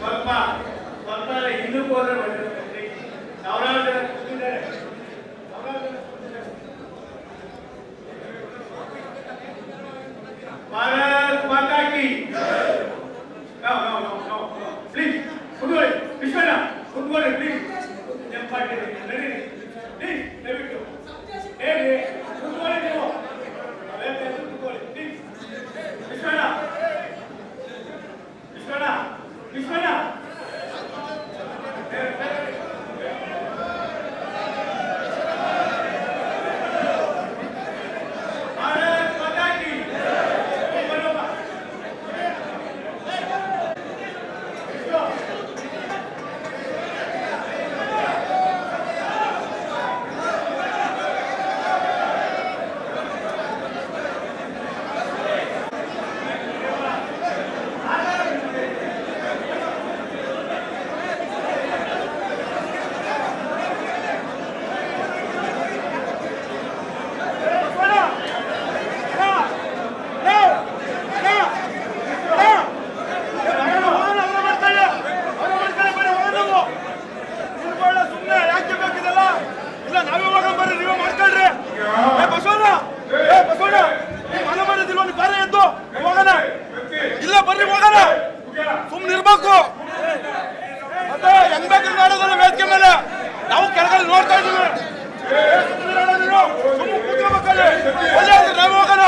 ಸ್ವಲ್ಪ ಸ್ವಲ್ಪ ಇನ್ನೂ ಹೋದ್ರೆ ಬರಬೇಕು ಅವರಾದ್ರೆ ಇಲ್ಲ, ಬರ್ರಿ ಹೋಗೋಣ ಸುಮ್ಮನೆ ಇರ್ಬೇಕು. ಮತ್ತೆ ಹೆಂಗ್ ಬೇಕು ಮಾಡೋದಲ್ಲ ವೇದಿಕೆ ಮೇಲೆ. ನಾವು ಕೆಳಗಡೆ ನೋಡ್ತಾ ಇದ್ದೀವಿ. ನಾವು ಹೋಗೋಣ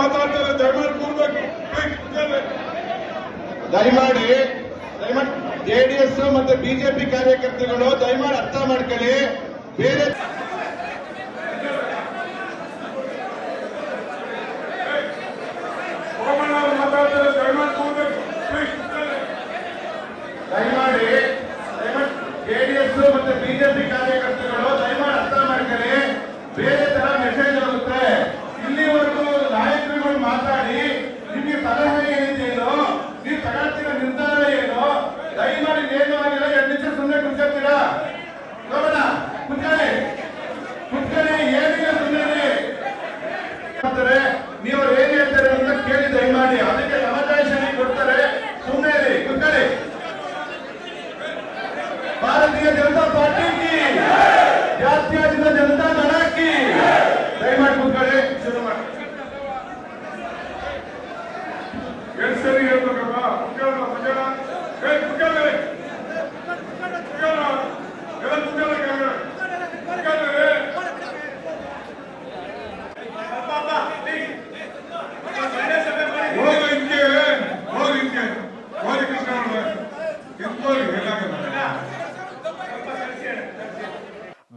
ಮಾತಾಡ್ತಾರೆ ದಯಮಾಡಿ ಕೂರ್ಬೇಕು. ದಯಮಾಡಿ ದಯಮಾಡಿ ಜೆಡಿಎಸ್ ಮತ್ತೆ ಬಿಜೆಪಿ ಕಾರ್ಯಕರ್ತರುಗಳು ದಯಮಾಡಿ ಅರ್ಥ ಮಾಡ್ಕೊಳ್ಳಿ. ಬೇರೆ ದಯಮಾಡಿ ಜೆಡಿಎಸ್ ಮತ್ತೆ ಬಿಜೆಪಿ ಕಾರ್ಯ